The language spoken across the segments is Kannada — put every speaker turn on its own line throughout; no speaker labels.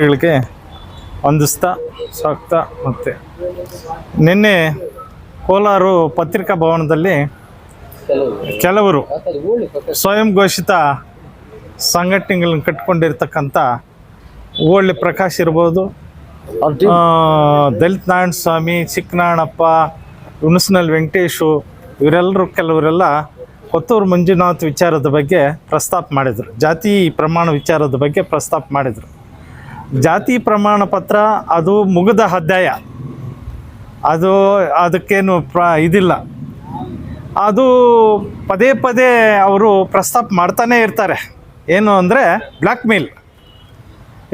ಗಳಿಗೆ ಹೊಂದಿಸ್ತಾ ಸಾಕ್ತಾ ಮತ್ತೆ ನಿನ್ನೆ ಕೋಲಾರ ಪತ್ರಿಕಾ ಭವನದಲ್ಲಿ ಕೆಲವರು ಸ್ವಯಂ ಘೋಷಿತ ಸಂಘಟನೆಗಳನ್ನು ಕಟ್ಕೊಂಡಿರ್ತಕ್ಕಂಥ ಓಳ್ಳಿ ಪ್ರಕಾಶ್ ಇರ್ಬೋದು ದಲಿತ ನಾರಾಯಣ ಸ್ವಾಮಿ ಚಿಕ್ಕನಾಳಪ್ಪ ಹುಣಸನಲ್ ವೆಂಕಟೇಶು, ಇವರೆಲ್ಲರೂ ಕೆಲವರೆಲ್ಲ ಕೊತ್ತೂರು ಮಂಜುನಾಥ್ ವಿಚಾರದ ಬಗ್ಗೆ ಪ್ರಸ್ತಾಪ ಮಾಡಿದರು. ಜಾತಿ ಪ್ರಮಾಣ ವಿಚಾರದ ಬಗ್ಗೆ ಪ್ರಸ್ತಾಪ ಮಾಡಿದರು. ಜಾತಿ ಪ್ರಮಾಣ ಪತ್ರ ಅದು ಮುಗಿದ ಅಧ್ಯಾಯ. ಅದು ಅದಕ್ಕೇನು ಪ್ರ ಇದಿಲ್ಲ. ಅದು ಪದೇ ಪದೇ ಅವರು ಪ್ರಸ್ತಾಪ ಮಾಡ್ತಾನೇ ಇರ್ತಾರೆ. ಏನು ಅಂದರೆ ಬ್ಲ್ಯಾಕ್ ಮೇಲ್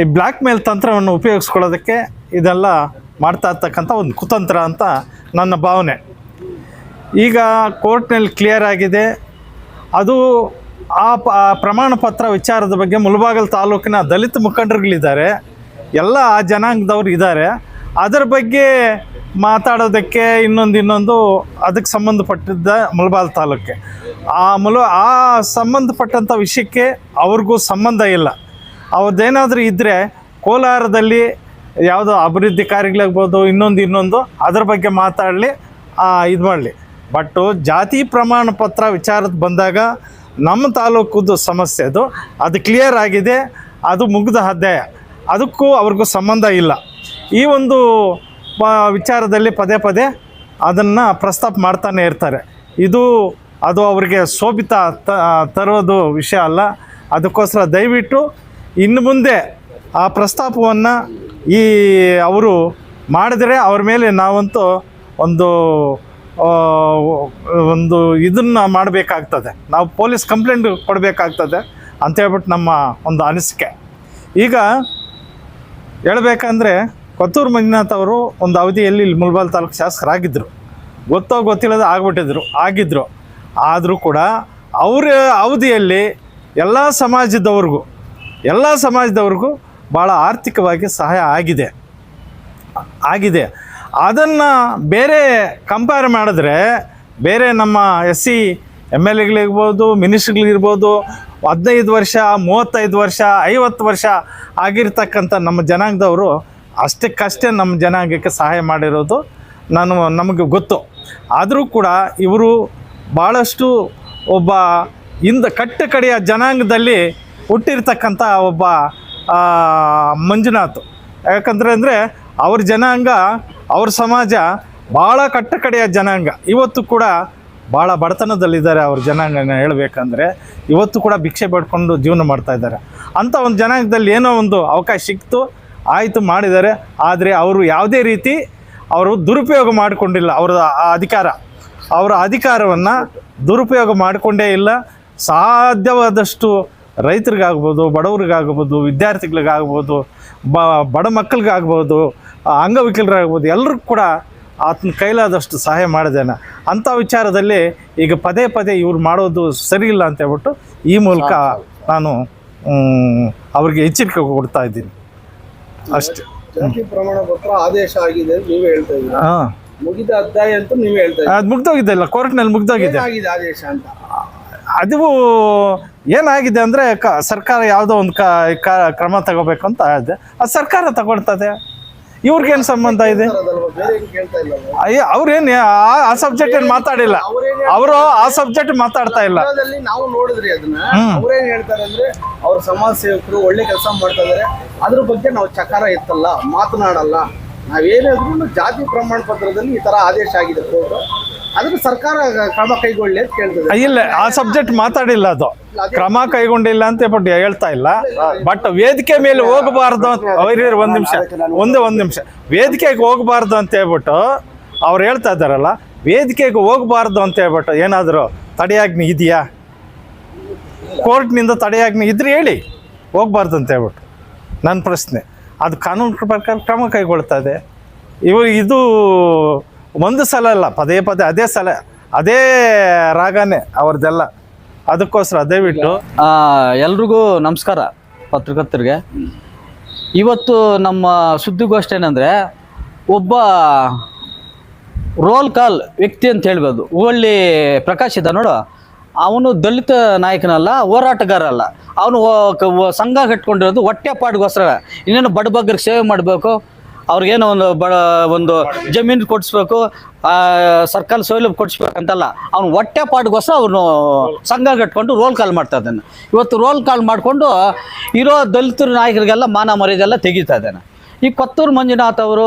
ಈ ಬ್ಲ್ಯಾಕ್ ಮೇಲ್ ತಂತ್ರವನ್ನು ಉಪಯೋಗಿಸ್ಕೊಳ್ಳೋದಕ್ಕೆ ಇದೆಲ್ಲ ಮಾಡ್ತಾ ಇರ್ತಕ್ಕಂಥ ಒಂದು ಕುತಂತ್ರ ಅಂತ ನನ್ನ ಭಾವನೆ. ಈಗ ಕೋರ್ಟ್ನಲ್ಲಿ ಕ್ಲಿಯರ್ ಆಗಿದೆ. ಅದು ಆ ಪ್ರಮಾಣ ಪತ್ರ ವಿಚಾರದ ಬಗ್ಗೆ ಮುಲ್ಬಾಗಲ್ ತಾಲೂಕಿನ ದಲಿತ ಮುಖಂಡರುಗಳಿದ್ದಾರೆ. ಎಲ್ಲ ಆ ಜನಾಂಗದವ್ರು ಇದ್ದಾರೆ. ಅದರ ಬಗ್ಗೆ ಮಾತಾಡೋದಕ್ಕೆ ಇನ್ನೊಂದು ಇನ್ನೊಂದು ಅದಕ್ಕೆ ಸಂಬಂಧಪಟ್ಟಿದ್ದ ಮುಳಬಾಲ್ ತಾಲೂಕೆ. ಆ ಮುಲ, ಆ ಸಂಬಂಧಪಟ್ಟಂಥ ವಿಷಯಕ್ಕೆ ಅವ್ರಿಗೂ ಸಂಬಂಧ ಇಲ್ಲ. ಅವ್ರದ್ದೇನಾದರೂ ಇದ್ದರೆ ಕೋಲಾರದಲ್ಲಿ ಯಾವುದೋ ಅಭಿವೃದ್ಧಿ ಕಾರ್ಯಗಳಾಗ್ಬೋದು, ಇನ್ನೊಂದು ಇನ್ನೊಂದು ಅದ್ರ ಬಗ್ಗೆ ಮಾತಾಡಲಿ ಇದು ಮಾಡಲಿ ಬಟ್ಟು ಜಾತಿ ಪ್ರಮಾಣ ಪತ್ರ ವಿಚಾರದ ಬಂದಾಗ ನಮ್ಮ ತಾಲೂಕದ್ದು ಸಮಸ್ಯೆ ಅದು. ಅದು ಕ್ಲಿಯರ್ ಆಗಿದೆ. ಅದು ಮುಗಿದ ಅಧ್ಯಾಯ ಅದಕ್ಕೂ ಅವ್ರಿಗೂ ಸಂಬಂಧ ಇಲ್ಲ. ಈ ಒಂದು ವಿಚಾರದಲ್ಲಿ ಪದೇ ಪದೇ ಅದನ್ನು ಪ್ರಸ್ತಾಪ ಮಾಡ್ತಾನೆ ಇರ್ತಾರೆ. ಇದು, ಅದು ಅವರಿಗೆ ಶೋಭಿತ ತರೋದು ವಿಷಯ ಅಲ್ಲ. ಅದಕ್ಕೋಸ್ಕರ ದಯವಿಟ್ಟು ಇನ್ನು ಮುಂದೆ ಆ ಪ್ರಸ್ತಾಪವನ್ನು ಈ ಅವರು ಮಾಡಿದರೆ ಅವ್ರ ಮೇಲೆ ನಾವಂತೂ ಒಂದು ಒಂದು ಇದನ್ನು ಮಾಡಬೇಕಾಗ್ತದೆ. ನಾವು ಪೊಲೀಸ್ ಕಂಪ್ಲೇಂಟ್ ಕೊಡಬೇಕಾಗ್ತದೆ ಅಂತ ಹೇಳ್ಬಿಟ್ಟು ನಮ್ಮ ಒಂದು ಅನಿಸಿಕೆ. ಈಗ ಹೇಳ್ಬೇಕಂದ್ರೆ ಕೊತ್ತೂರು ಮಂಜುನಾಥ್ ಅವರು ಒಂದು ಅವಧಿಯಲ್ಲಿ ಇಲ್ಲಿ ಮುಲ್ಬಾಲ್ ತಾಲೂಕು ಶಾಸಕರಾಗಿದ್ದರು. ಗೊತ್ತೋ ಗೊತ್ತಿಲ್ಲದೆ ಆಗ್ಬಿಟ್ಟಿದ್ರು ಆಗಿದ್ದರು ಆದರೂ ಕೂಡ ಅವರ ಅವಧಿಯಲ್ಲಿ ಎಲ್ಲ ಸಮಾಜದವ್ರಿಗೂ ಎಲ್ಲ ಸಮಾಜದವ್ರಿಗೂ ಭಾಳ ಆರ್ಥಿಕವಾಗಿ ಸಹಾಯ ಆಗಿದೆ. ಆಗಿದೆ. ಅದನ್ನು ಬೇರೆ ಕಂಪೇರ್ ಮಾಡಿದ್ರೆ ಬೇರೆ ನಮ್ಮ ಎಸ್ ಸಿ ಎಂ ಎಲ್ ಎಗಳಿರ್ಬೋದು, ಮಿನಿಸ್ಟ್ರ್ಗಳಿರ್ಬೋದು, ಹದಿನೈದು ವರ್ಷ, ಮೂವತ್ತೈದು ವರ್ಷ, ಐವತ್ತು ವರ್ಷ ಆಗಿರ್ತಕ್ಕಂಥ ನಮ್ಮ ಜನಾಂಗದವರು ಅಷ್ಟಕ್ಕಷ್ಟೇ ನಮ್ಮ ಜನಾಂಗಕ್ಕೆ ಸಹಾಯ ಮಾಡಿರೋದು ನಾನು, ನಮಗೆ ಗೊತ್ತು. ಆದರೂ ಕೂಡ ಇವರು ಭಾಳಷ್ಟು ಒಬ್ಬ ಇಂದ ಕಟ್ಟ ಕಡೆಯ ಜನಾಂಗದಲ್ಲಿ ಹುಟ್ಟಿರ್ತಕ್ಕಂಥ ಒಬ್ಬ ಮಂಜುನಾಥ್. ಯಾಕಂದರೆ ಅಂದರೆ ಅವ್ರ ಜನಾಂಗ ಅವ್ರ ಸಮಾಜ ಭಾಳ ಕಟ್ಟಕಡೆಯ ಜನಾಂಗ. ಇವತ್ತು ಕೂಡ ಭಾಳ ಬಡತನದಲ್ಲಿದ್ದಾರೆ ಅವ್ರ ಜನಾಂಗನ ಹೇಳಬೇಕಂದ್ರೆ, ಇವತ್ತು ಕೂಡ ಭಿಕ್ಷೆ ಪಡ್ಕೊಂಡು ಜೀವನ ಮಾಡ್ತಾ ಇದ್ದಾರೆ. ಅಂಥ ಒಂದು ಜನಾಂಗದಲ್ಲಿ ಏನೋ ಒಂದು ಅವಕಾಶ ಸಿಕ್ತು, ಆಯಿತು ಮಾಡಿದ್ದಾರೆ, ಆದರೆ ಅವರು ಯಾವುದೇ ರೀತಿ ಅವರು ದುರುಪಯೋಗ ಮಾಡಿಕೊಂಡಿಲ್ಲ, ಅವರ ಅಧಿಕಾರ. ಅವರ ಅಧಿಕಾರವನ್ನು ದುರುಪಯೋಗ ಮಾಡಿಕೊಂಡೇ ಇಲ್ಲ. ಸಾಧ್ಯವಾದಷ್ಟು ರೈತರಿಗಾಗ್ಬೋದು, ಬಡವ್ರಿಗಾಗ್ಬೋದು, ವಿದ್ಯಾರ್ಥಿಗಳಿಗಾಗ್ಬೋದು, ಬ, ಬಡ ಮಕ್ಕಳಿಗಾಗ್ಬೋದು ಅಂಗವಿಕಲರಾಗ್ಬೋದು ಎಲ್ಲರಿಗೂ ಕೂಡ ಆತನ ಕೈಲಾದಷ್ಟು ಸಹಾಯ ಮಾಡಿದ್ದೇನೆ ಅಂಥ ವಿಚಾರದಲ್ಲಿ ಈಗ ಪದೇ ಪದೇ ಇವ್ರು ಮಾಡೋದು ಸರಿಯಿಲ್ಲ ಅಂತ ಹೇಳ್ಬಿಟ್ಟು ಈ ಮೂಲಕ ನಾನು ಅವ್ರಿಗೆ ಎಚ್ಚರಿಕೆ ಕೊಡ್ತಾ ಇದ್ದೀನಿ. ಅಷ್ಟೇ.
ಪ್ರಮಾಣ ಪತ್ರ ಆದೇಶ ಆಗಿದೆ ಅಂತ ನೀವೇ ಹೇಳ್ತಾ ಇದ್ದೀರಾ?
ಹಾಂ.
ಮುಗಿದ ಅಧ್ಯಾಯ ಅಂತ ನೀವೇ ಹೇಳ್ತಾ ಇದ್ದೀರಾ?
ಅದು ಕೋರ್ಟ್ನಲ್ಲಿ ಮುಗ್ದೋಗಿದೆ.
ಏನಾಗಿದೆ ಆದೇಶ ಅಂತ?
ಅದು ಏನಾಗಿದೆ ಅಂದರೆ ಕ ಸರ್ಕಾರ ಯಾವುದೋ ಒಂದು ಕ್ರಮ ತಗೋಬೇಕು ಅಂತ ಇದೆ ಅದು ಸರ್ಕಾರ ತಗೊಳ್ತದೆ. ಇವ್ರಿಗೇನು ಸಂಬಂಧ ಇದೆ? ಅಯ್ಯೋ ಅವ್ರೇನು ಆ- ಸಬ್ಜೆಕ್ಟ್ ಏನು ಮಾತಾಡಿಲ್ಲ. ಅವರು ಆ ಸಬ್ಜೆಕ್ಟ್ ಮಾತಾಡ್ತಾ ಇಲ್ಲ.
ನಾವು ನೋಡಿದ್ರಿ ಅದನ್ನ. ಅವ್ರೇನ್ ಹೇಳ್ತಾರೆ ಅಂದ್ರೆ ಅವ್ರ ಸಮಾಜ ಸೇವಕರು ಒಳ್ಳೆ ಕೆಲಸ ಮಾಡ್ತಾ ಇದಾರೆ. ಅದ್ರ ಬಗ್ಗೆ ನಾವು ಚಕಾರ ಎತ್ತಲ್ಲ ಮಾತನಾಡಲ್ಲ. ನಾವೇನಾದ್ರೂ ಜಾತಿ ಪ್ರಮಾಣ ಪತ್ರದಲ್ಲಿ ಈ ತರ ಆದೇಶ ಆಗಿದೆ. ಅದನ್ನ ಸರ್ಕಾರ ಕ್ರಮ ಕೈಗೊಳ್ಳಿ ಅಂತ ಕೇಳ್ತದೆ.
ಇಲ್ಲ, ಆ ಸಬ್ಜೆಕ್ಟ್ ಮಾತಾಡಿಲ್ಲ ಅದು. ಕ್ರಮ ಕೈಗೊಂಡಿಲ್ಲ ಅಂತ ಹೇಳ್ತಾ ಇಲ್ಲ. ಬಟ್ ವೇದಿಕೆ ಮೇಲೆ ಹೋಗಬಾರ್ದು ಅಂತ ಒಂದ್ ನಿಮಿಷ. ಒಂದೇ ಒಂದು ನಿಮಿಷ. ವೇದಿಕೆಗೆ ಹೋಗಬಾರ್ದು ಅಂತ ಹೇಳ್ಬಿಟ್ಟು ಅವ್ರು ಹೇಳ್ತಾ ಇದ್ದಾರಲ್ಲ, ವೇದಿಕೆಗೆ ಹೋಗಬಾರ್ದು ಅಂತ ಹೇಳ್ಬಿಟ್ಟು ಏನಾದರೂ ತಡೆಯಾಜ್ಞೆ ಇದೆಯಾ? ಕೋರ್ಟ್ನಿಂದ ತಡೆಯಾಜ್ಞೆ ಇದ್ರೆ ಹೇಳಿ, ಹೋಗ್ಬಾರ್ದು ಅಂತ ಹೇಳ್ಬಿಟ್ಟು. ನನ್ನ ಪ್ರಶ್ನೆ. ಅದು ಕಾನೂನು ಪ್ರಕಾರ ಕ್ರಮ ಕೈಗೊಳ್ತದೆ ಇವರು ಇದು ಒಂದು ಸಲ ಅಲ್ಲ, ಪದೇ ಪದೇ ಅದೇ ಸಲ, ಅದೇ ರಾಗನೇ ಅವ್ರದ್ದೆಲ್ಲ. ಅದಕ್ಕೋಸ್ಕರ ಅದೇ
ಬಿಟ್ಟು ಎಲ್ರಿಗೂ ನಮಸ್ಕಾರ ಪತ್ರಕರ್ತರಿಗೆ. ಇವತ್ತು ನಮ್ಮ ಸುದ್ದಿಗೋಷ್ಠಿ ಏನಂದರೆ, ಒಬ್ಬ ರೋಲ್ ಕಾಲ್ ವ್ಯಕ್ತಿ ಅಂತ ಹೇಳ್ಬೋದು. ಹುಬ್ಬಳ್ಳಿ ಪ್ರಕಾಶ್ ಇದ್ದ ನೋಡು. ಅವನು ದಲಿತ ನಾಯಕನಲ್ಲ ಹೋರಾಟಗಾರ ಅಲ್ಲ ಅವನು ಸಂಘ ಕಟ್ಕೊಂಡಿರೋದು ಹೊಟ್ಟೆ ಪಾಡ್ಗೋಸ್ಕರ. ಇನ್ನೇನು ಬಡಬಗ್ಗರಿಗೆ ಸೇವೆ ಮಾಡಬೇಕು? ಅವ್ರಿಗೇನೋ ಒಂದು ಬಡ, ಒಂದು ಜಮೀನು ಕೊಡಿಸ್ಬೇಕು ಸರ್ಕಾರ ಸೌಲಭ್ಯ ಕೊಡಿಸ್ಬೇಕಂತಲ್ಲ, ಅವ್ನು ಹೊಟ್ಟೆ ಪಾಡ್ಗೋಸ್ಕರ ಅವನು ಸಂಘ ಕಟ್ಕೊಂಡು ರೋಲ್ ಕಾಲ್ ಮಾಡ್ತಾ ಇದ್ದಾನೆ. ಇವತ್ತು ರೋಲ್ ಕಾಲ್ ಮಾಡಿಕೊಂಡು ಇರೋ ದಲಿತರ ನಾಯಕರಿಗೆಲ್ಲ ಮಾನ ಮರ್ಯಾದೆಲ್ಲ ತೆಗಿತಾ ಇದ್ದಾನೆ. ಈ ಕೊತ್ತೂರು ಮಂಜುನಾಥ್ ಅವರು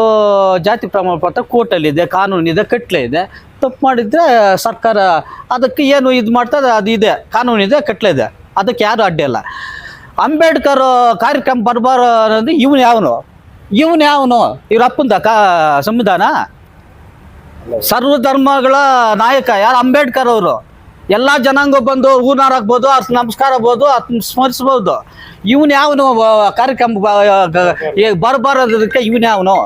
ಜಾತಿ ಪ್ರಮಾಣ ಪತ್ರ ಕೋರ್ಟಲ್ಲಿದೆ ಕಾನೂನಿದೆ ಕಟ್ಲೆ ಇದೆ. ತಪ್ಪು ಮಾಡಿದರೆ ಸರ್ಕಾರ ಅದಕ್ಕೆ ಏನು ಇದು ಮಾಡ್ತದೆ ಅದು ಇದೆ ಕಾನೂನಿದೆ ಕಟ್ಲೆ ಇದೆ. ಅದಕ್ಕೆ ಯಾರು ಅಡ್ಡಿಲ್ಲ ಅಂಬೇಡ್ಕರ್ ಕಾರ್ಯಕ್ರಮ ಬರಬಾರ ಅನ್ನೋದು ಇವನು ಯಾವನು? ಇವನು ಯಾವನು? ಇವ್ರ ಅಪ್ಪಂದ ಕಾ, ಸಂವಿಧಾನ? ಸರ್ವ ಧರ್ಮಗಳ ನಾಯಕ, ಯಾರು? ಅಂಬೇಡ್ಕರ್ ಅವರು. ಎಲ್ಲ ಜನಾಂಗ ಬಂದು ಹೂನಾರ ಹಾಕ್ಬೋದು ನಮಸ್ಕಾರ ಆಗ್ಬೋದು ಅತ್ ಸ್ಮರಿಸ್ಬೋದು. ಇವನ್ ಯಾವನು ಕಾರ್ಯಕ್ರಮ ಬರಬಾರದಕ್ಕೆ ಇವನ್ ಯಾವನು?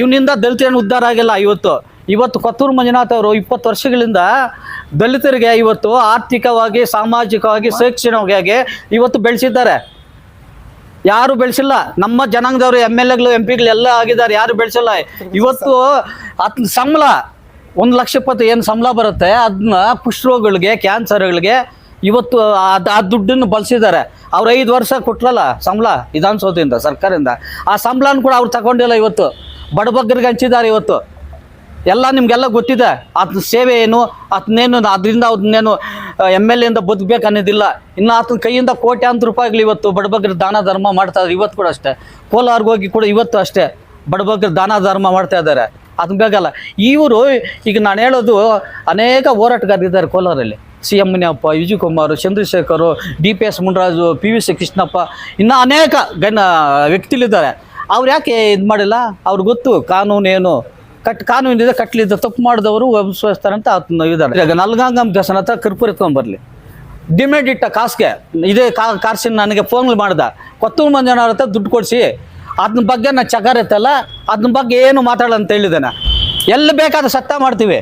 ಇವನಿಂದ ದಲಿತರನ್ನು ಉದ್ಧಾರ ಆಗಿಲ್ಲ ಇವತ್ತು. ಇವತ್ತು ಕೊತ್ತೂರು ಮಂಜುನಾಥ್ ಅವರು ಇಪ್ಪತ್ತು ವರ್ಷಗಳಿಂದ ದಲಿತರಿಗೆ ಇವತ್ತು ಆರ್ಥಿಕವಾಗಿ, ಸಾಮಾಜಿಕವಾಗಿ, ಶೈಕ್ಷಣಿಕವಾಗಿ ಇವತ್ತು ಬೆಳೆಸಿದ್ದಾರೆ. ಯಾರು ಬೆಳೆಸಿಲ್ಲ. ನಮ್ಮ ಜನಾಂಗದವರು, ಎಂ ಎಲ್ ಎಗಳು, ಎಂ ಪಿಗಳು ಎಲ್ಲ ಆಗಿದ್ದಾರೆ. ಯಾರು ಬೆಳೆಸಿಲ್ಲ. ಇವತ್ತು ಹತ್ತು ಸಂಬಳ, ಒಂದು ಲಕ್ಷ ಇಪ್ಪತ್ತು ಏನು ಸಂಬಳ ಬರುತ್ತೆ ಅದನ್ನ ಕುಷ್ಠರೋಗಗಳಿಗೆ ಕ್ಯಾನ್ಸರ್ಗಳಿಗೆ ಇವತ್ತು ಅದು ಆ ದುಡ್ಡನ್ನು ಬಳಸಿದ್ದಾರೆ. ಅವ್ರು ಐದು ವರ್ಷ ಕೊಟ್ರಲ್ಲ ಸಂಬಳ ವಿಧಾನಸೌಧದಿಂದ, ಸರ್ಕಾರದಿಂದ. ಆ ಸಂಬಳನ ಕೂಡ ಅವ್ರು ತಗೊಂಡಿಲ್ಲ ಇವತ್ತು. ಬಡಬಗ್ಗರಿಗೆ ಹಂಚಿದ್ದಾರೆ ಇವತ್ತು. ಎಲ್ಲ ನಿಮಗೆಲ್ಲ ಗೊತ್ತಿದೆ. ಆತನ ಸೇವೆ ಏನು? ಆತನೇನು ಅದರಿಂದ ಅದನ್ನೇನು ಎಂ ಎಲ್ ಎಯಿಂದ ಬದುಕಬೇಕು ಅನ್ನೋದಿಲ್ಲ. ಇನ್ನು ಆತನ ಕೈಯಿಂದ ಕೋಟ್ಯಾಂತರ ರೂಪಾಯಿಗಳು ಇವತ್ತು ಬಡಬಗ್ರ ದಾನ ಧರ್ಮ ಮಾಡ್ತಾ ಇದ್ದಾರೆ ಇವತ್ತು ಕೂಡ ಅಷ್ಟೇ. ಕೋಲಾರ್ಗೆ ಹೋಗಿ ಕೂಡ ಇವತ್ತು ಅಷ್ಟೇ ಬಡಬಗ್ರ ದಾನ ಧರ್ಮ ಮಾಡ್ತಾ ಇದ್ದಾರೆ ಅದನ್ನ ಬೇಕಲ್ಲ ಇವರು, ಈಗ ನಾನು ಹೇಳೋದು ಅನೇಕ ಹೋರಾಟಗಾರರಿದ್ದಾರೆ ಕೋಲಾರಲ್ಲಿ. C M Muniyappa Vijay Kumar, Chandrashekar, D P S Munraju, P V C Krishnappa, ಇನ್ನು ಅನೇಕ ಗಣ್ಯ ವ್ಯಕ್ತಿಗಳಿದ್ದಾರೆ. ಅವ್ರು ಯಾಕೆ ಇದು ಮಾಡಿಲ್ಲ? ಅವ್ರಿಗೆ ಗೊತ್ತು ಕಾನೂನು ಏನು ಕಟ್ ಇದೆ ಕಟ್ಲಿದ್ದ ತಪ್ಪು ಮಾಡಿದವರು ವಂಶಿಸ್ತಾರೆ ಅಂತ ಇದ್ದಾರೆ ಈಗ ನಲ್ಗಾಂಗಮ್ ದೇವಸ್ಥಾನ ಹತ್ರ ಕರ್ಪೂರ ಬರಲಿ. ಡಿಮ್ಯಾಂಡ್ ಇಟ್ಟ ಕಾಸ್ಗೆ, ಇದೇ ಕಾರ್ಸಿನ ನನಗೆ ಫೋನ್ ಮಾಡ್ದ. ಕೊತ್ತೂರು ಮಂಜನವ್ರ ಹತ್ರ ದುಡ್ಡು ಕೊಡಿಸಿ ಅದ್ರ ಬಗ್ಗೆ ನಾನು ಚಕಾರ ಇತ್ತಲ್ಲ ಅದ್ರ ಬಗ್ಗೆ ಏನು ಮಾತಾಡಲ್ಲ ಅಂತ ಎಲ್ಲಿ ಬೇಕಾದ ಸತ್ತ ಮಾಡ್ತೀವಿ.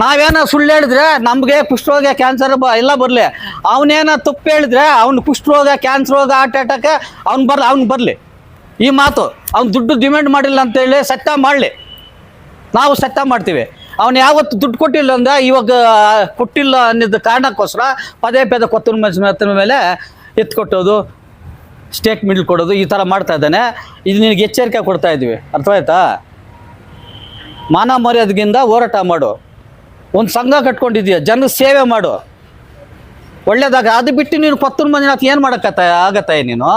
ನಾವೇನೋ ಸುಳ್ಳು ಹೇಳಿದ್ರೆ ನಮಗೆ ಕುಷ್ಠರೋಗ ಕ್ಯಾನ್ಸರ್ ಬ, ಎಲ್ಲ ಬರಲಿ. ಅವನೇನೋ ತಪ್ಪು ಹೇಳಿದ್ರೆ ಅವ್ನು ಕುಷ್ಠರೋಗ ಕ್ಯಾನ್ಸರ್ ರೋಗ ಹಾರ್ಟ್ ಅಟ್ಯಾಕ್ ಅವ್ನು ಬರಲಿ ಅವ್ನು ಬರಲಿ. ಈ ಮಾತು, ಅವ್ನು ದುಡ್ಡು ಡಿಮ್ಯಾಂಡ್ ಮಾಡಿಲ್ಲ ಅಂತೇಳಿ ಸತ್ತ ಮಾಡಲಿ. ನಾವು ಸತ್ತ ಮಾಡ್ತೀವಿ. ಅವನು ಯಾವತ್ತು ದುಡ್ಡು ಕೊಟ್ಟಿಲ್ಲ ಅಂದ್ರೆ ಇವಾಗ ಕೊಟ್ಟಿಲ್ಲ ಅನ್ನೋದು ಕಾರಣಕ್ಕೋಸ್ಕರ ಪದೇ ಪದೇ ಮಂಜುನಾಥನ ಮೇಲೆ ಎತ್ಕೊಟ್ಟೋದು ಮಿಡ್ಲ್ ಕೊಡೋದು, ಈ ಥರ ಮಾಡ್ತಾ ಇದ್ದಾನೆ. ಇದು ನಿನಗೆ ಎಚ್ಚರಿಕೆ ಕೊಡ್ತಾ ಇದ್ವಿ. ಅರ್ಥವಾಯ್ತಾ? ಮಾನ ಮರ್ಯಾದಗಿಂದ ಹೋರಾಟ ಮಾಡು. ಒಂದು ಸಂಘ ಕಟ್ಕೊಂಡಿದೀಯ? ಜನ ಸೇವೆ ಮಾಡು. ಒಳ್ಳೇದಾಗ ಅದು ಬಿಟ್ಟು ನೀನು ಕೊತ್ತೂರು ಮಂಜುನಾಥ್ ಏನು ಮಾಡೋಕ್ಕತ್ತ ಆಗತ್ತಾಯ ನೀನು?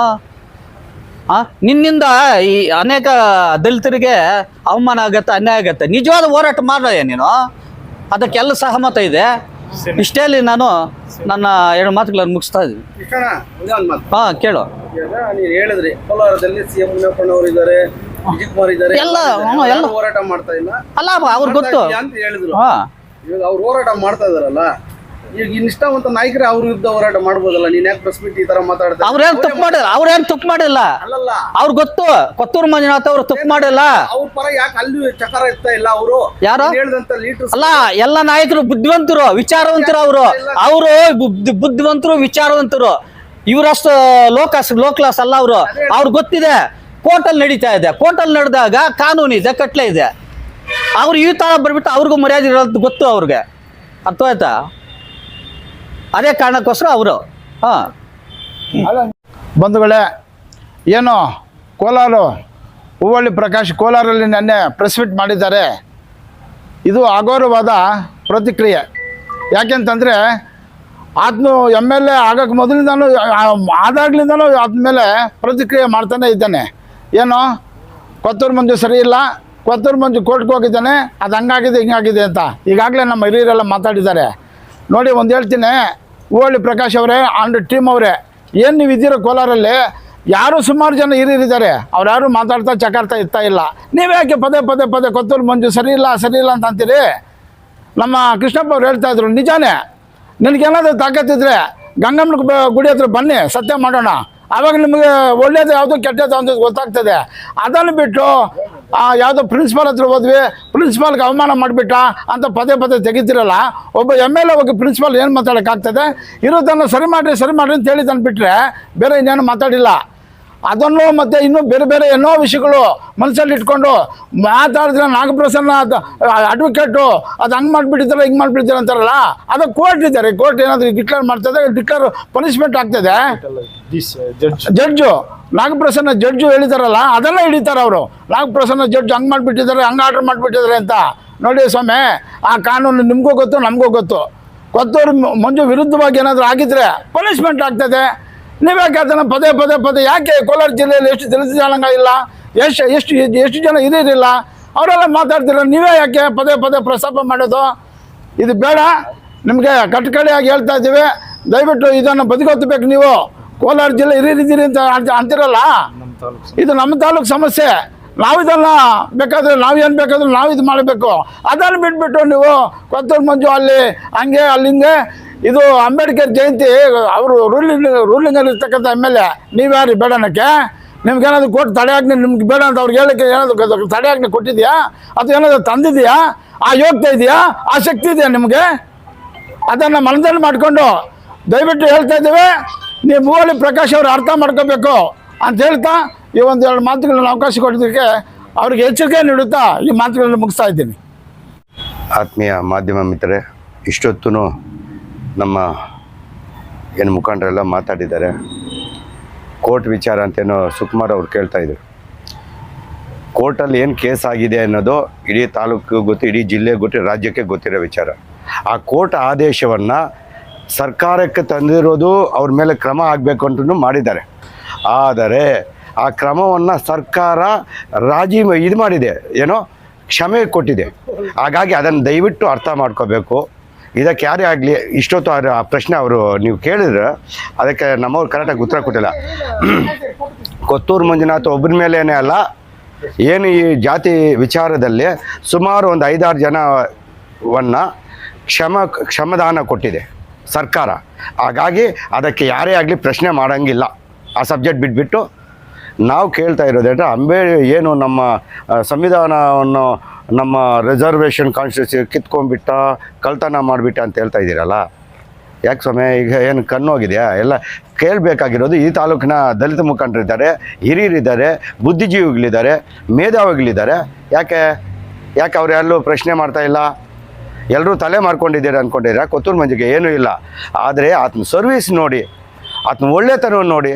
ನಿನ್ನಿಂದ ಈ ಅನೇಕ ದಲಿತರಿಗೆ ಅವಮಾನ ಆಗತ್ತೆ ಅನ್ಯಾಯ ಆಗತ್ತೆ. ನಿಜವಾದ ಹೋರಾಟ ಮಾಡಯ್ಯ ನೀನು? ಅದಕ್ಕೆಲ್ಲ ಸಹಮತ ಇದೆ. ಇಷ್ಟೇ ಅಲ್ಲಿ ನಾನು ನನ್ನ ಎರಡು ಮಾತುಗಳನ್ನು ಮುಗಿಸ್ತಾ ಇದ್ದೀನಿ. ಹಾಂ ಕೇಳು.
ನೀನು ಹೇಳಿದ್ರಿ ಕೋಲಾರದಲ್ಲಿ ಸಿಎಂ ಇದ್ದಾರೆ ವಿಜಯ್ ಕುಮಾರ್ ಇದ್ದಾರೆ
ಎಲ್ಲ, ಎಲ್ಲ.
ಹೋರಾಟ ಮಾಡ್ತಾ ಇಲ್ಲ?
ಅಲ್ಲ ಅವ್ರಿಗೆ ಗೊತ್ತು.
ಅಂತ ಹೇಳಿದ್ರು.
ಹಾಂ.
ಇವಾಗ ಅವ್ರು ಹೋರಾಟ ಮಾಡ್ತಾ ಇದಾರಲ್ಲ? ಈಗ ನಿಷ್ಠಾವಂತ ನಾಯಕರೇ ಅವ್ರ ವಿರುದ್ಧ ಹೋರಾಟ ಮಾಡ್ಬೋದಲ್ಲ? ನೀನ್ ಯಾಕೆ ಪ್ರೆಸ್ ಮೀಟ್ ಈ ತರ ಮಾತಾಡ್ತಾರೆ
ಅವ್ರೇನ್ ತಪ್ಪು ಮಾಡಿಲ್ಲ ಅವ್ರೇನು ತಪ್ಪು ಮಾಡಿಲ್ಲ?
ಅಲ್ಲಲ್ಲ.
ಅವ್ರಿಗೆ ಗೊತ್ತು ಕೊತ್ತೂರು ಮಂಜುನಾಥ್ ಅವ್ರು ತಪ್ಪು ಮಾಡಿಲ್ಲ.
ಅವ್ರ ಪರ ಯಾಕೆ ಅಲ್ಲಿ ಚಕಾರ ಇರ್ತಾ ಇಲ್ಲ ಅವರು?
ಯಾರು?
ಹೇಳಿದಂತ ಲೀಟರ್
ಅಲ್ಲ ಎಲ್ಲ ನಾಯಕರು ಬುದ್ಧಿವಂತರು ವಿಚಾರವಂತರು ಅವರು. ಅವರು ಬುದ್ಧಿವಂತರು ವಿಚಾರವಂತರು. ಇವರಷ್ಟು ಲೋಕಸ್ ಲೋ ಕ್ಲಾಸ್ ಅಲ್ಲ ಅವರು. ಅವ್ರ ಗೊತ್ತಿದೆ ಕೋರ್ಟಲ್ಲಿ ನಡೀತಾ ಇದೆ. ಕೋರ್ಟಲ್ಲಿ ನಡೆದಾಗ ಕಾನೂನು ಇದೆ ಕಟ್ಲೆ ಇದೆ. ಅವ್ರು ಈ ತರ ಬರ್ಬಿಟ್ಟು ಅವ್ರಿಗೂ ಮರ್ಯಾದೆ ಇರೋದು ಗೊತ್ತು ಅವ್ರಿಗೆ. ಅರ್ಥವಾಯ್ತಾ? ಅದೇ ಕಾರಣಕ್ಕೋಸ್ಕರ ಅವರು. ಹಾಂ.
ಬಂಧುಗಳೇ, ಏನು ಕೋಲಾರ, ಹೂವಳ್ಳಿ ಪ್ರಕಾಶ್ ಕೋಲಾರಲ್ಲಿ ನೆನ್ನೆ ಪ್ರೆಸ್ ಮೀಟ್ ಮಾಡಿದ್ದಾರೆ. ಇದು ಅಘೋರವಾದ ಪ್ರತಿಕ್ರಿಯೆ. ಯಾಕೆಂತಂದರೆ ಆತನು ಎಂ ಎಲ್ ಎ ಆಗೋಕ್ಕೆ ಮೊದಲಿಂದನೂ ಆದಾಗ್ಲಿಂದನೂ ಆದ್ಮೇಲೆ ಪ್ರತಿಕ್ರಿಯೆ ಮಾಡ್ತಾನೆ ಇದ್ದಾನೆ. ಏನು? ಕೊತ್ತೂರು ಮಂಜು ಸರಿ ಇಲ್ಲ. ಕೊತ್ತೂರು ಮಂಜು ಕೋರ್ಟ್ಗೆ ಹೋಗಿದ್ದಾನೆ. ಅದು ಹಂಗಾಗಿದೆ, ಹಿಂಗಾಗಿದೆ ಅಂತ ಈಗಾಗಲೇ ನಮ್ಮ ಹಿರಿಯರೆಲ್ಲ ಮಾತಾಡಿದ್ದಾರೆ. ನೋಡಿ, ಒಂದು ಹೇಳ್ತೀನಿ. ಹೂವಳ್ಳಿ ಪ್ರಕಾಶ್ ಅವರೇ ಆ್ಯಂಡ್ ಟೀಮ್ ಅವರೇ, ಏನು ನೀವು ಇದ್ದೀರೋ ಕೋಲಾರಲ್ಲಿ, ಯಾರು ಸುಮಾರು ಜನ ಹಿರಿಯರಿದ್ದಾರೆ ಅವ್ರು ಯಾರು ಮಾತಾಡ್ತಾ ಚಕಾರ್ತಾ ಇರ್ತಾ ಇಲ್ಲ. ನೀವ್ಯಾಕೆ ಪದೇ ಪದೇ ಪದೇ ಕೊತ್ತೂರು ಮಂಜು ಸರಿ ಇಲ್ಲ ಸರಿ ಇಲ್ಲ ಅಂತ ಅಂತೀರಿ? ನಮ್ಮ ಕೃಷ್ಣಪ್ಪ ಅವ್ರು ಹೇಳ್ತಾ ಇದ್ರು, ನಿಜಾನೇ ನಿನಗೇನಾದರೂ ತಾಕತ್ತಿದ್ರೆ ಗಂಗಮ್ಮನ ಗುಡಿ ಹತ್ರ ಬನ್ನಿ, ಸತ್ಯ ಮಾಡೋಣ. ಆವಾಗ ನಿಮಗೆ ಒಳ್ಳೇದು ಯಾವುದು ಕೆಟ್ಟದ್ದು ಅಂತ ಗೊತ್ತಾಗ್ತದೆ. ಅದನ್ನು ಬಿಟ್ಟು ಯಾವುದೋ ಪ್ರಿನ್ಸಿಪಾಲ್ ಹತ್ರ ಹೋದ್ವಿ ಪ್ರಿನ್ಸಿಪಾಲ್ಗೆ ಅವಮಾನ ಮಾಡಿಬಿಟ್ಟ ಅಂತ ಪದೇ ಪದೇ ತೆಗಿತಿರಲ್ಲ, ಒಬ್ಬ ಎಂ ಎಲ್ ಎ ಹೋಗಿ ಪ್ರಿನ್ಸಿಪಾಲ್ ಏನು ಮಾತಾಡೋಕ್ಕಾಗ್ತದೆ? ಇರೋದನ್ನು ಸರಿ ಮಾಡಿರಿ ಸರಿ ಮಾಡಿರಿ ಅಂತ ಹೇಳಿದ್ದನ್ನು ಬಿಟ್ಟರೆ ಬೇರೆ ಇನ್ನೇನು ಮಾತಾಡಿಲ್ಲ. ಅದನ್ನು ಮತ್ತು ಇನ್ನೂ ಬೇರೆ ಬೇರೆ ಏನೋ ವಿಷಯಗಳು ಮನಸ್ಸಲ್ಲಿ ಇಟ್ಕೊಂಡು ಮಾತಾಡಿದ್ರೆ ನಾಗಪ್ರಸನ್ನ ಅಡ್ವೊಕೇಟು ಅದು ಹಂಗೆ ಮಾಡಿಬಿಟ್ಟಿದ್ದಾರೆ, ಹಿಂಗೆ ಮಾಡಿಬಿಟ್ಟಿದ್ದಾರೆ ಅಂತಾರಲ್ಲ, ಅದು ಕೋರ್ಟ್ ಇದ್ದಾರೆ. ಕೋರ್ಟ್ ಏನಾದರೂ ಡಿಕ್ಲೇರ್ ಮಾಡ್ತದೆ ಡಿಕ್ಲೇರ್ ಪನಿಷ್ಮೆಂಟ್ ಆಗ್ತದೆ. ಜಡ್ಜು ನಾಗಪ್ರಸನ್ನ ಜಡ್ಜು ಹೇಳಿದಾರಲ್ಲ, ಅದೆಲ್ಲ ಹಿಡಿತಾರೆ ಅವರು. ನಾಗಪ್ರಸನ್ನ ಜಡ್ಜ್ ಹಂಗೆ ಮಾಡಿಬಿಟ್ಟಿದ್ದಾರೆ, ಹಂಗೆ ಆರ್ಡರ್ ಮಾಡಿಬಿಟ್ಟಿದ್ದಾರೆ ಅಂತ. ನೋಡಿ ಸ್ವಾಮಿ, ಆ ಕಾನೂನು ನಿಮಗೂ ಗೊತ್ತು, ನಮಗೂ ಗೊತ್ತು. ಗೊತ್ತವ್ರ ಮಂಜು ವಿರುದ್ಧವಾಗಿ ಏನಾದರೂ ಆಗಿದ್ರೆ ಪನಿಷ್ಮೆಂಟ್ ಆಗ್ತದೆ. ನೀವ್ಯಾಕೆ ಅದನ್ನು ಪದೇ ಪದೇ ಪದೇ ಯಾಕೆ ಕೋಲಾರ ಜಿಲ್ಲೆಯಲ್ಲಿ ಎಷ್ಟು ದಲಿತ ಜನಾಂಗ ಇಲ್ಲ? ಎಷ್ಟು ಎಷ್ಟು ಎಷ್ಟು ಜನ ಇದಿಲ್ಲ ಅವರೆಲ್ಲ ಮಾತಾಡ್ತಿರಲ್ಲ ನೀವೇ ಯಾಕೆ ಪದೇ ಪದೇ ಪ್ರಸ್ತಾಪ ಮಾಡೋದು? ಇದು ಬೇಡ. ನಿಮಗೆ ಕಟ್ಟಕಡೆಯಾಗಿ ಹೇಳ್ತಾ ಇದ್ದೀವಿ. ದಯವಿಟ್ಟು ಇದನ್ನು ಬದುಕೋತಬೇಕು ನೀವು. ಕೋಲಾರ ಜಿಲ್ಲೆ ಇರೀರಿದ್ದೀರಿ ಅಂತ ಅಂತ- ಅಂತಿರಲ್ಲ? ಇದು ನಮ್ಮ ತಾಲೂಕು ಸಮಸ್ಯೆ. ನಾವು ಇದನ್ನ ಬೇಕಾದ್ರೆ ನಾವು ಏನು ಬೇಕಾದ್ರೂ ನಾವು ಇದು ಮಾಡಬೇಕು. ಅದನ್ನು ಬಿಟ್ಬಿಟ್ಟು ನೀವು ಕೊತ್ತೂರು ಮಂಜು ಅಲ್ಲಿ ಹಂಗೆ ಅಲ್ಲಿ ಹಿಂಗೆ ಇದು ಅಂಬೇಡ್ಕರ್ ಜಯಂತಿ, ಅವರು ರೂಲಿಂಗ್ ರೂಲಿಂಗಲ್ಲಿ ಇರ್ತಕ್ಕಂಥ ಎಂ ಎಲ್ ಎ ನೀವ್ಯಾರಿ ಬೇಡನಕ್ಕೆ ನಿಮ್ಗೇನಾದ್ರು ಕೊಟ್ಟು ತಡೆಯಾಜ್ಞೆ ನಿಮ್ಗೆ ಬೇಡ ಅಂತ ಅವ್ರಿಗೆ ಹೇಳಕ್ಕೆ ಏನಾದ್ರು ತಡೆಯಾಜ್ಞೆ ಕೊಟ್ಟಿದ್ಯಾ? ಅಥವಾ ಏನಾದ್ರು ತಂದಿದೆಯಾ? ಆ ಯೋಗ್ಯತೆ ಇದೆಯಾ? ಆ ಶಕ್ತಿ ಇದೆಯಾ ನಿಮಗೆ? ಅದನ್ನು ಮನದಲ್ಲಿ ಮಾಡಿಕೊಂಡು ದಯವಿಟ್ಟು ಹೇಳ್ತಾ ಇದ್ದೀವಿ, ನೀವು ಮೂವಲ್ಲಿ ಪ್ರಕಾಶ್ ಅವರು ಅರ್ಥ ಮಾಡ್ಕೋಬೇಕು ಅಂತ ಹೇಳ್ತಾ ಈ ಒಂದು ಎರಡು ಮಾತುಗಳನ್ನ ಅವಕಾಶ ಕೊಟ್ಟಿದ್ದಕ್ಕೆ ಅವ್ರಿಗೆ ಎಚ್ಚರಿಕೆ ನೀಡುತ್ತಾ ಈ ಮಾತುಗಳನ್ನ ಮುಗಿಸ್ತಾ ಇದ್ದೀನಿ.
ಆತ್ಮೀಯ ಮಾಧ್ಯಮ ಮಿತ್ರರೇ ಇಷ್ಟೊತ್ತು ನಮ್ಮ ಏನು ಮುಖಂಡರೆಲ್ಲ ಮಾತಾಡಿದ್ದಾರೆ. ಕೋರ್ಟ್ ವಿಚಾರ ಅಂತೇನೋ ಸುಕುಮಾರ್ ಅವ್ರು ಕೇಳ್ತಾ ಇದ್ರು. ಕೋರ್ಟಲ್ಲಿ ಏನು ಕೇಸ್ ಆಗಿದೆ ಅನ್ನೋದು ಇಡೀ ತಾಲೂಕು ಗೊತ್ತು, ಇಡೀ ಜಿಲ್ಲೆ ಗೊತ್ತು, ರಾಜ್ಯಕ್ಕೆ ಗೊತ್ತಿರೋ ವಿಚಾರ. ಆ ಕೋರ್ಟ್ ಆದೇಶವನ್ನು ಸರ್ಕಾರಕ್ಕೆ ತಂದಿರೋದು ಅವ್ರ ಮೇಲೆ ಕ್ರಮ ಆಗಬೇಕು ಅಂತಲೂ ಮಾಡಿದ್ದಾರೆ. ಆದರೆ ಆ ಕ್ರಮವನ್ನು ಸರ್ಕಾರ ರಾಜಿ ಇದು ಮಾಡಿದೆ, ಏನೋ ಕ್ಷಮೆ ಕೊಟ್ಟಿದೆ. ಹಾಗಾಗಿ ಅದನ್ನು ದಯವಿಟ್ಟು ಅರ್ಥ ಮಾಡ್ಕೋಬೇಕು. ಇದಕ್ಕೆ ಯಾರೇ ಆಗಲಿ, ಇಷ್ಟೊತ್ತು ಆ ಪ್ರಶ್ನೆ ಅವರು ನೀವು ಕೇಳಿದ್ರೆ ಅದಕ್ಕೆ ನಮ್ಮವ್ರು ಕರೆಕ್ಟಾಗಿ ಉತ್ತರ ಕೊಟ್ಟಿಲ್ಲ. ಕೊತ್ತೂರು ಮಂಜುನಾಥ್ ಒಬ್ಬರ ಮೇಲೇನೆ ಅಲ್ಲ, ಏನು ಈ ಜಾತಿ ವಿಚಾರದಲ್ಲಿ ಸುಮಾರು ಒಂದು ಐದಾರು ಜನವನ್ನು ಕ್ಷಮ, ಕ್ಷಮದಾನ ಕೊಟ್ಟಿದೆ ಸರ್ಕಾರ. ಹಾಗಾಗಿ ಅದಕ್ಕೆ ಯಾರೇ ಆಗಲಿ ಪ್ರಶ್ನೆ ಮಾಡೋಂಗಿಲ್ಲ. ಆ ಸಬ್ಜೆಕ್ಟ್ ಬಿಟ್ಬಿಟ್ಟು ನಾವು ಕೇಳ್ತಾ ಇರೋದು ಅಂದರೆ ಅಂಬೇ ಏನು ನಮ್ಮ ಸಂವಿಧಾನವನ್ನು ನಮ್ಮ ರಿಸರ್ವೇಷನ್ ಕಾನ್ಸ್ಟಿಟ್ಯೂನ್ಸಿ ಕಿತ್ಕೊಂಡ್ಬಿಟ್ಟ, ಕಳ್ತನ ಮಾಡಿಬಿಟ್ಟ ಅಂತ ಹೇಳ್ತಾ ಇದ್ದೀರಲ್ಲ? ಯಾಕೆ ಸ್ವಾಮಿ, ಈಗ ಏನು ಕಣ್ಣೋಗಿದೆಯಾ? ಎಲ್ಲ ಕೇಳಬೇಕಾಗಿರೋದು ಈ ತಾಲೂಕಿನ ದಲಿತ ಮುಖಂಡರಿದ್ದಾರೆ, ಹಿರಿಯರಿದ್ದಾರೆ, ಬುದ್ಧಿಜೀವಿಗಳಿದ್ದಾರೆ, ಮೇಧಾವಿಗಳಿದ್ದಾರೆ. ಯಾಕೆ? ಯಾಕೆ ಅವ್ರು ಎಲ್ಲೂ ಪ್ರಶ್ನೆ ಮಾಡ್ತಾ ಇಲ್ಲ? ಎಲ್ಲರೂ ತಲೆ ಮಾರ್ಕೊಂಡಿದ್ದೀರ ಅಂದ್ಕೊಂಡಿದ್ದೀರಾ ಕೊತ್ತೂರು ಮಂಜಿಗೆ ಏನೂ ಇಲ್ಲ. ಆದರೆ ಆತನ ಸರ್ವಿಸ್ ನೋಡಿ ಆತನ ಒಳ್ಳೆತನವನ್ನು ನೋಡಿ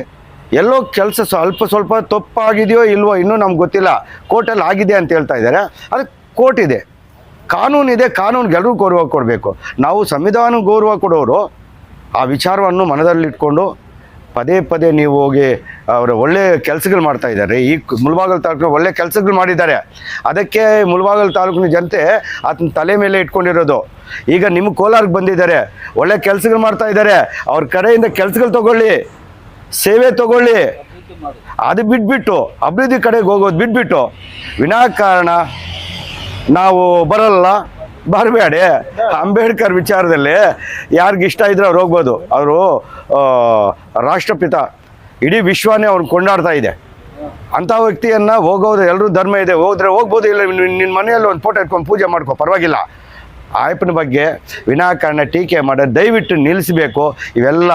ಎಲ್ಲೋ ಕೆಲಸ ಸ್ವಲ್ಪ ಸ್ವಲ್ಪ ತಪ್ಪಾಗಿದೆಯೋ ಇಲ್ವೋ ಇನ್ನೂ ನಮ್ಗೆ ಗೊತ್ತಿಲ್ಲ. ಕೋರ್ಟಲ್ಲಿ ಆಗಿದೆ ಅಂತ ಹೇಳ್ತಾ ಇದ್ದಾರೆ. ಅದು ಕೋರ್ಟ್ ಇದೆ. ಕಾನೂನು ಎಲ್ಲರೂ ಗೌರವ ಕೊಡಬೇಕು. ನಾವು ಸಂವಿಧಾನ ಗೌರವ ಕೊಡೋರು ಆ ವಿಚಾರವನ್ನು ಮನದಲ್ಲಿಟ್ಕೊಂಡು ಪದೇ ಪದೇ ನೀವು ಹೋಗಿ ಅವರು ಒಳ್ಳೆ ಕೆಲಸಗಳು ಮಾಡ್ತಾ ಇದ್ದಾರೆ. ಈ ಮುಳಬಾಗಲ್ ತಾಲೂಕಿನ ಒಳ್ಳೆ ಕೆಲಸಗಳು ಮಾಡಿದ್ದಾರೆ. ಅದಕ್ಕೆ ಮುಳಬಾಗಲ್ ತಾಲೂಕಿನ ಜನತೆ ಆತನ ತಲೆ ಮೇಲೆ ಇಟ್ಕೊಂಡಿರೋದು. ಈಗ ನಿಮ್ಮ ಕೋಲಾರಕ್ಕೆ ಬಂದಿದ್ದಾರೆ. ಒಳ್ಳೆ ಕೆಲಸಗಳು ಮಾಡ್ತಾ ಇದ್ದಾರೆ. ಅವ್ರ ಕಡೆಯಿಂದ ಕೆಲಸಗಳು ತಗೊಳ್ಳಿ. ಸೇವೆ ತಗೊಳ್ಳಿ. ಅದು ಬಿಟ್ಬಿಟ್ಟು ಅಭಿವೃದ್ಧಿ ಕಡೆಗೆ ಹೋಗೋದು ಬಿಟ್ಬಿಟ್ಟು ವಿನಾಕಾರಣ ನಾವು ಬರಲ್ಲ. ಬರಬೇಡಿ. ಅಂಬೇಡ್ಕರ್ ವಿಚಾರದಲ್ಲಿ ಯಾರಿಗೆ ಇಷ್ಟ ಇದ್ರೆ ಅವ್ರು ಹೋಗ್ಬೋದು. ಅವರು ರಾಷ್ಟ್ರಪಿತ, ಇಡೀ ವಿಶ್ವನೇ ಅವ್ರನ್ನ ಕೊಂಡಾಡ್ತಾ ಇದೆ. ಅಂಥ ವ್ಯಕ್ತಿಯನ್ನು ಹೋಗೋದು ಎಲ್ಲರೂ ಧರ್ಮ ಇದೆ, ಹೋದ್ರೆ ಹೋಗ್ಬೋದು, ಇಲ್ಲ ನಿನ್ನ ಮನೆಯಲ್ಲಿ ಒಂದು ಫೋಟೋ ಇಟ್ಕೊಂಡು ಪೂಜೆ ಮಾಡ್ಕೊ, ಪರವಾಗಿಲ್ಲ. ಆಯಪ್ಪನ ಬಗ್ಗೆ ವಿನಾಕಾರಣ ಟೀಕೆ ಮಾಡ ದಯವಿಟ್ಟು ನಿಲ್ಲಿಸಬೇಕು. ಇವೆಲ್ಲ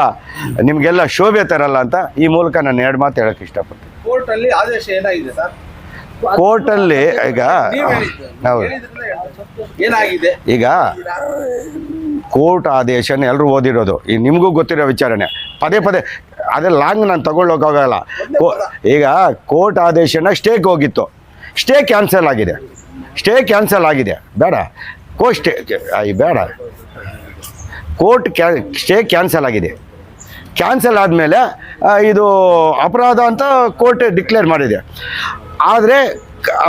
ನಿಮಗೆಲ್ಲ ಶೋಭೆ ತರಲ್ಲ ಅಂತ ಈ ಮೂಲಕ ನಾನು ಎರಡು ಮಾತು ಹೇಳೋಕ್ಕೆ ಇಷ್ಟಪಡ್ತೀನಿ.
ಕೋರ್ಟ್ ಅಲ್ಲಿ ಆದೇಶ ಏನಾಗಿದೆ ಸರ್?
ಕೋರ್ಟಲ್ಲಿ ಈಗ. ಹೌದು.
ಏನಾಗಿದೆ?
ಈಗ ಕೋರ್ಟ್ ಆದೇಶನ ಎಲ್ಲರೂ ಓದಿರೋದು. ಈ ನಿಮಗೂ ಗೊತ್ತಿರೋ ವಿಚಾರಣೆ. ಪದೇ ಪದೇ ಅದೇ ಲಾಂಗ್ ನಾನು ತಗೊಳ್ಳೋಕ್ಕಾಗಲ್ಲ ಕೋ- ಈಗ ಕೋರ್ಟ್ ಆದೇಶನ ಸ್ಟೇಕ್ ಹೋಗಿತ್ತು. ಸ್ಟೇ ಕ್ಯಾನ್ಸಲ್ ಆಗಿದೆ. ಸ್ಟೇ ಕ್ಯಾನ್ಸಲ್ ಆಗಿದೆ. ಬೇಡ. ಕೋ ಸ್ಟೇ ಐ ಬೇಡ. ಕೋರ್ಟ್ ಕ್ಯಾ ಸ್ಟೇ ಕ್ಯಾನ್ಸಲ್ ಆಗಿದೆ. ಕ್ಯಾನ್ಸಲ್ ಆದಮೇಲೆ ಇದು ಅಪರಾಧ ಅಂತ ಕೋರ್ಟ್ ಡಿಕ್ಲೇರ್ ಮಾಡಿದೆ. ಆದರೆ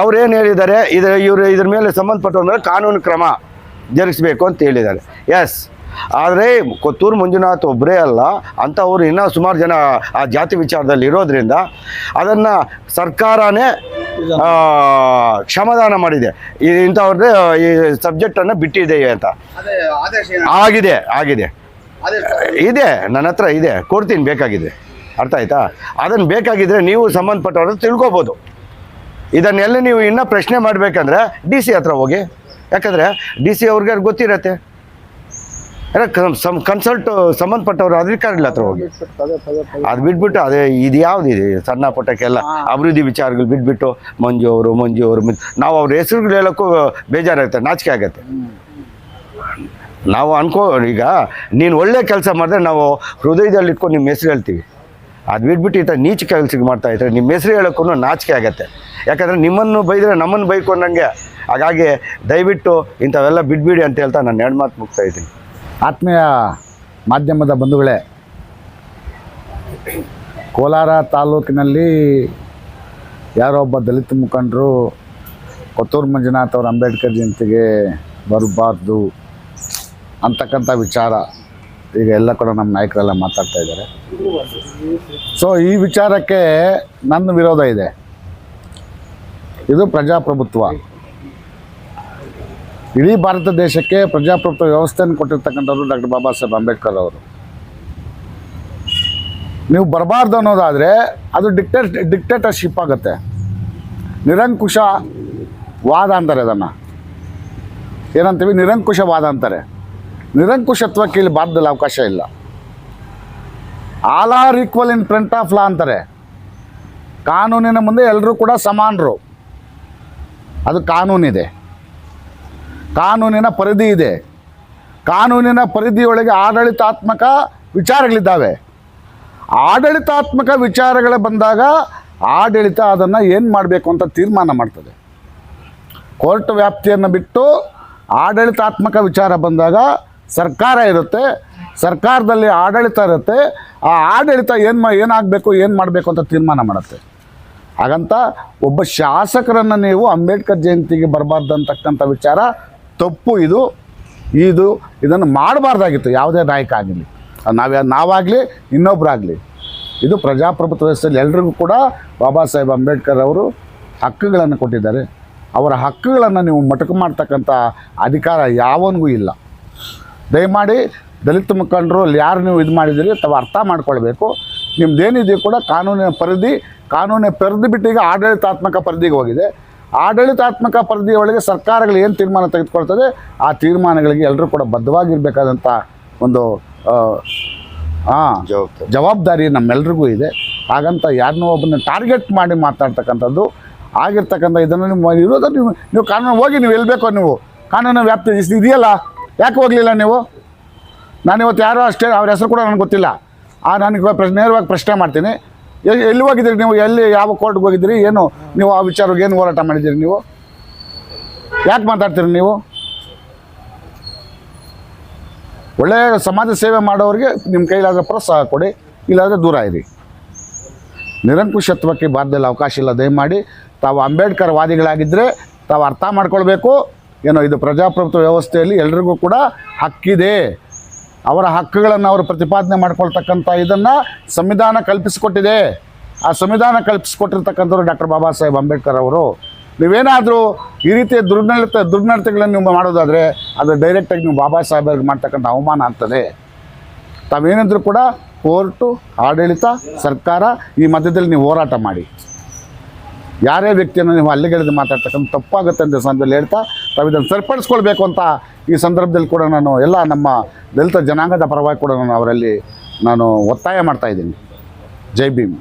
ಅವ್ರೇನು ಹೇಳಿದ್ದಾರೆ? ಇದರ ಇವರು ಇದ್ರ ಮೇಲೆ ಸಂಬಂಧಪಟ್ಟ ಮೇಲೆ ಕಾನೂನು ಕ್ರಮ ಜರುಗಿಸ್ಬೇಕು ಅಂತ ಹೇಳಿದ್ದಾರೆ. ಎಸ್ ಆದರೆ ಕೊತ್ತೂರು ಮಂಜುನಾಥ್ ಒಬ್ಬರೇ ಅಲ್ಲ ಅಂಥವ್ರು ಇನ್ನೂ ಸುಮಾರು ಜನ ಆ ಜಾತಿ ವಿಚಾರದಲ್ಲಿ ಇರೋದ್ರಿಂದ ಅದನ್ನು ಸರ್ಕಾರನೇ ಕ್ಷಮಾದಾನ ಮಾಡಿದೆ. ಈ ಇಂಥವ್ರದ್ದೇ ಈ ಸಬ್ಜೆಕ್ಟನ್ನು ಬಿಟ್ಟಿದೆ ಅಂತ. ಆಗಿದೆ ಆಗಿದೆ. ಇದೆ ನನ್ನ ಹತ್ರ ಇದೆ ಕೊಡ್ತೀನಿ ಬೇಕಾಗಿದೆ. ಅರ್ಥ ಆಯ್ತಾ? ಅದನ್ನು ಬೇಕಾಗಿದ್ರೆ ನೀವು ಸಂಬಂಧಪಟ್ಟವ್ರದ್ದು ತಿಳ್ಕೊಬೋದು. ಇದನ್ನೆಲ್ಲ ನೀವು ಇನ್ನೂ ಪ್ರಶ್ನೆ ಮಾಡಬೇಕಂದ್ರೆ ಡಿ ಸಿ ಹತ್ರ ಹೋಗಿ. ಯಾಕಂದರೆ ಡಿ ಸಿ ಅವ್ರಿಗೆ ಗೊತ್ತಿರತ್ತೆ. ಸಮ್ ಕನ್ಸಲ್ಟ್ ಸಂಬಂಧಪಟ್ಟವರು ಅಧಿಕಾರಿಗಳ ಹತ್ರ ಹೋಗಿ. ಅದು ಬಿಟ್ಬಿಟ್ಟು ಅದೇ ಇದು ಯಾವುದಿದೆ ಸಣ್ಣ ಪುಟ್ಟಕ್ಕೆಲ್ಲ ಅಭಿವೃದ್ಧಿ ವಿಚಾರಗಳು ಬಿಟ್ಬಿಟ್ಟು ಮಂಜು ಅವರು ಮಂಜು ಅವರು ನಾವು ಅವ್ರ ಹೆಸರುಗಳು ಹೇಳೋಕ್ಕೂ ಬೇಜಾರಾಗುತ್ತೆ ನಾಚಿಕೆ ಆಗತ್ತೆ. ನಾವು ಅನ್ಕೋ ಈಗ ನೀನು ಒಳ್ಳೆ ಕೆಲಸ ಮಾಡಿದ್ರೆ ನಾವು ಹೃದಯದಲ್ಲಿ ಇಟ್ಕೊಂಡು ನಿಮ್ಮ ಹೆಸರು ಹೇಳ್ತೀವಿ. ಅದು ಬಿಟ್ಬಿಟ್ಟು ಈ ಥರ ನೀಚ ಕೆಲಸಕ್ಕೆ ಮಾಡ್ತಾ ಇದ್ರೆ ನಿಮ್ಮ ಹೆಸರು ಹೇಳೋಕ್ಕೂ ನಾಚಿಕೆ ಆಗತ್ತೆ. ಯಾಕಂದರೆ ನಿಮ್ಮನ್ನು ಬೈದರೆ ನಮ್ಮನ್ನು ಬೈಕೊಂಡಂಗೆ ಹಾಗಾಗಿ ದಯವಿಟ್ಟು ಇಂಥವೆಲ್ಲ ಬಿಡ್ಬಿಡಿ ಅಂತ ಹೇಳ್ತಾ ನಾನು ಎರಡು ಮಾತು ಮುಗ್ತಾ ಇದ್ದೀನಿ.
ಆತ್ಮೀಯ ಮಾಧ್ಯಮದ ಬಂಧುಗಳೇ, ಕೋಲಾರ ತಾಲೂಕಿನಲ್ಲಿ ಯಾರೋ ಒಬ್ಬ ದಲಿತ ಮುಖಂಡರು ಕೊತ್ತೂರು ಮಂಜುನಾಥ್ ಅವರ ಅಂಬೇಡ್ಕರ್ ಜಯಂತಿಗೆ ಬರಬಾರ್ದು ಅಂತಕ್ಕಂಥ ವಿಚಾರ ಈಗ ಎಲ್ಲ ಕೂಡ ನಮ್ಮ ನಾಯಕರೆಲ್ಲ ಮಾತಾಡ್ತಾ ಇದ್ದಾರೆ. ಸೊ ಈ ವಿಚಾರಕ್ಕೆ ನನ್ನ ವಿರೋಧ ಇದೆ. ಇದು ಪ್ರಜಾಪ್ರಭುತ್ವ. ಇಡೀ ಭಾರತ ದೇಶಕ್ಕೆ ಪ್ರಜಾಪ್ರಭುತ್ವ ವ್ಯವಸ್ಥೆಯನ್ನು ಕೊಟ್ಟಿರ್ತಕ್ಕಂಥವ್ರು ಡಾಕ್ಟರ್ ಬಾಬಾ ಸಾಹೇಬ್ ಅಂಬೇಡ್ಕರ್ ಅವರು. ನೀವು ಬರಬಾರ್ದು ಅನ್ನೋದಾದರೆ ಅದು ಡಿಕ್ಟೇಟ್, ಡಿಕ್ಟೇಟರ್ಶಿಪ್ ಆಗುತ್ತೆ. ನಿರಂಕುಶ ವಾದ ಅಂತಾರೆ ಅದನ್ನು. ಏನಂತೀವಿ? ನಿರಂಕುಶ ವಾದ ಅಂತಾರೆ. ನಿರಂಕುಶತ್ವಕ್ಕೆ ಇಲ್ಲಿ ಭಾರತದಲ್ಲಿ ಅವಕಾಶ ಇಲ್ಲ. All are equal in front of law ಅಂತಾರೆ. ಕಾನೂನಿನ ಮುಂದೆ ಎಲ್ಲರೂ ಕೂಡ ಸಮಾನರು. ಅದು ಕಾನೂನಿದೆ. ಕಾನೂನಿನ ಪರಿಧಿ ಇದೆ. ಕಾನೂನಿನ ಪರಿಧಿಯೊಳಗೆ ಆಡಳಿತಾತ್ಮಕ ವಿಚಾರಗಳಿದ್ದಾವೆ. ಆಡಳಿತಾತ್ಮಕ ವಿಚಾರಗಳು ಬಂದಾಗ ಆಡಳಿತ ಅದನ್ನು ಏನು ಮಾಡಬೇಕು ಅಂತ ತೀರ್ಮಾನ ಮಾಡ್ತದೆ. ಕೋರ್ಟ್ ವ್ಯಾಪ್ತಿಯನ್ನು ಬಿಟ್ಟು ಆಡಳಿತಾತ್ಮಕ ವಿಚಾರ ಬಂದಾಗ ಸರ್ಕಾರ ಇರುತ್ತೆ. ಸರ್ಕಾರದಲ್ಲಿ ಆಡಳಿತ ಇರುತ್ತೆ. ಆ ಆಡಳಿತ ಏನು ಏನಾಗಬೇಕು, ಏನು ಮಾಡಬೇಕು ಅಂತ ತೀರ್ಮಾನ ಮಾಡುತ್ತೆ. ಹಾಗಂತ ಒಬ್ಬ ಶಾಸಕರನ್ನು ನೀವು ಅಂಬೇಡ್ಕರ್ ಜಯಂತಿಗೆ ಬರಬಾರ್ದು ಅಂತಕ್ಕಂಥ ವಿಚಾರ ತಪ್ಪು, ಇದು ಇದು, ಇದನ್ನು ಮಾಡಬಾರ್ದಾಗಿತ್ತು. ಯಾವುದೇ ನಾಯಕ ಆಗಲಿ ನಾವ್ಯಾ ನಾವಾಗಲಿ ಇನ್ನೊಬ್ಬರಾಗಲಿ ಇದು ಪ್ರಜಾಪ್ರಭುತ್ವ ವ್ಯವಸ್ಥೆಯಲ್ಲಿ ಎಲ್ರಿಗೂ ಕೂಡ ಬಾಬಾ ಸಾಹೇಬ್ ಅಂಬೇಡ್ಕರ್ ಅವರು ಹಕ್ಕುಗಳನ್ನು ಕೊಟ್ಟಿದ್ದಾರೆ. ಅವರ ಹಕ್ಕುಗಳನ್ನು ನೀವು ಮೊಟಕು ಮಾಡ್ತಕ್ಕಂಥ ಅಧಿಕಾರ ಯಾವನಿಗೂ ಇಲ್ಲ. ದಯಮಾಡಿ ದಲಿತ ಮುಖಂಡರು, ಅಲ್ಲಿ ಯಾರು ನೀವು ಇದು ಮಾಡಿದ್ದೀರಿ, ತಾವು ಅರ್ಥ ಮಾಡ್ಕೊಳ್ಬೇಕು. ನಿಮ್ದೇನಿದೆಯೋ ಕೂಡ ಕಾನೂನಿನ ಪರಿಧಿ ಕಾನೂನಿನ ಪರಿಧಿ ಬಿಟ್ಟು ಆಡಳಿತಾತ್ಮಕ ಪರಿಧಿಗೆ ಹೋಗಿದೆ. ಆಡಳಿತಾತ್ಮಕ ಪರಿಧಿಯ ಒಳಗೆ ಸರ್ಕಾರಗಳು ಏನು ತೀರ್ಮಾನ ತೆಗೆದುಕೊಳ್ತದೆ ಆ ತೀರ್ಮಾನಗಳಿಗೆ ಎಲ್ಲರೂ ಕೂಡ ಬದ್ಧವಾಗಿರಬೇಕಾದಂಥ ಒಂದು ಹಾಂ
ಜವಾಬ್ದಾರಿ.
ನಮ್ಮೆಲ್ರಿಗೂ ಇದೆ. ಹಾಗಂತ ಯಾರನ್ನೋ ಒಬ್ಬನ ಟಾರ್ಗೆಟ್ ಮಾಡಿ ಮಾತಾಡ್ತಕ್ಕಂಥದ್ದು ಆಗಿರ್ತಕ್ಕಂಥ ಇದನ್ನು ನಿಮ್ಮ ಇರೋದು ನೀವು ನೀವು ಕಾನೂನು ಹೋಗಿ ನೀವು ಎಲ್ಲಿ ಬೇಕೋ ನೀವು. ಕಾನೂನು ವ್ಯಾಪ್ತಿ ಇದೆಯಲ್ಲ? ಯಾಕೆ ಹೋಗಲಿಲ್ಲ ನೀವು? ನಾನು ಇವತ್ತು ಯಾರೋ ಅಷ್ಟೇ ಅವ್ರ ಹೆಸರು ಕೂಡ ನನಗೆ ಗೊತ್ತಿಲ್ಲ. ಆ ನನಗೆ ಪ್ರಶ್ನೆ ನೇರವಾಗಿ ಪ್ರಶ್ನೆ ಮಾಡ್ತೀನಿ. ಎಲ್ಲಿ ಹೋಗಿದ್ದೀರಿ ನೀವು? ಎಲ್ಲಿ ಯಾವ ಕೋರ್ಟ್ಗೆ ಹೋಗಿದ್ದೀರಿ? ಏನು ನೀವು ಆ ವಿಚಾರಕ್ಕೆ ಏನು ಹೋರಾಟ ಮಾಡಿದ್ದೀರಿ ನೀವು? ಯಾಕೆ ಮಾತಾಡ್ತೀರಿ ನೀವು? ಒಳ್ಳೆಯ ಸಮಾಜ ಸೇವೆ ಮಾಡೋರಿಗೆ ನಿಮ್ಮ ಕೈಲಾದ ಪ್ರೋತ್ಸಾಹ ಕೊಡಿ, ಇಲ್ಲಾದರೆ ದೂರ ಇರಿ. ನಿರಂಕುಶತ್ವಕ್ಕೆ ಭಾರತದಲ್ಲಿ ಅವಕಾಶ ಇಲ್ಲ, ದಯಮಾಡಿ ತಾವು ಅಂಬೇಡ್ಕರ್ ವಾದಿಗಳಾಗಿದ್ದರೆ ತಾವು ಅರ್ಥ ಮಾಡ್ಕೊಳ್ಬೇಕು. ಏನೋ ಇದು ಪ್ರಜಾಪ್ರಭುತ್ವ ವ್ಯವಸ್ಥೆಯಲ್ಲಿ ಎಲ್ರಿಗೂ ಕೂಡ ಹಕ್ಕಿದೆ. ಅವರ ಹಕ್ಕುಗಳನ್ನು ಅವರು ಪ್ರತಿಪಾದನೆ ಮಾಡ್ಕೊಳ್ತಕ್ಕಂಥ ಇದನ್ನು ಸಂವಿಧಾನ ಕಲ್ಪಿಸಿಕೊಟ್ಟಿದೆ. ಆ ಸಂವಿಧಾನ ಕಲ್ಪಿಸಿಕೊಟ್ಟಿರ್ತಕ್ಕಂಥವ್ರು ಡಾಕ್ಟರ್ ಬಾಬಾ ಸಾಹೇಬ್ ಅಂಬೇಡ್ಕರ್ ಅವರು. ನೀವೇನಾದರೂ ಈ ರೀತಿಯ ದುರ್ನಡತೆ, ದುರ್ನಡತೆಗಳನ್ನು ನೀವು ಮಾಡೋದಾದರೆ ಅದು ಡೈರೆಕ್ಟಾಗಿ ನೀವು ಬಾಬಾ ಸಾಹೇಬರಿಗೆ ಮಾಡ್ತಕ್ಕಂಥ ಅವಮಾನ ಆಗ್ತದೆ. ತಾವೇನಿದ್ರು ಕೂಡ ಕೋರ್ಟು, ಆಡಳಿತ, ಸರ್ಕಾರ ಈ ಮಧ್ಯದಲ್ಲಿ ನೀವು ಹೋರಾಟ ಮಾಡಿ. ಯಾರೇ ವ್ಯಕ್ತಿಯನ್ನು ನೀವು ಅಲ್ಲಿಗೆಳೆದು ಮಾತಾಡ್ತಕ್ಕಂಥ ತಪ್ಪಾಗುತ್ತೆ ಅಂತ ಸಂದರ್ಭದಲ್ಲಿ ಹೇಳ್ತಾ ತಾವು ಇದನ್ನು ಸರಿಪಡಿಸ್ಕೊಳ್ಬೇಕು ಅಂತ ಈ ಸಂದರ್ಭದಲ್ಲಿ ಕೂಡ ನಾನು ಎಲ್ಲ ನಮ್ಮ ದಲಿತ ಜನಾಂಗದ ಪರವಾಗಿ ಕೂಡ ನಾನು ಅವರಲ್ಲಿ ನಾನು ಒತ್ತಾಯ ಮಾಡ್ತಾಯಿದ್ದೀನಿ ಜೈ ಭೀಮ್.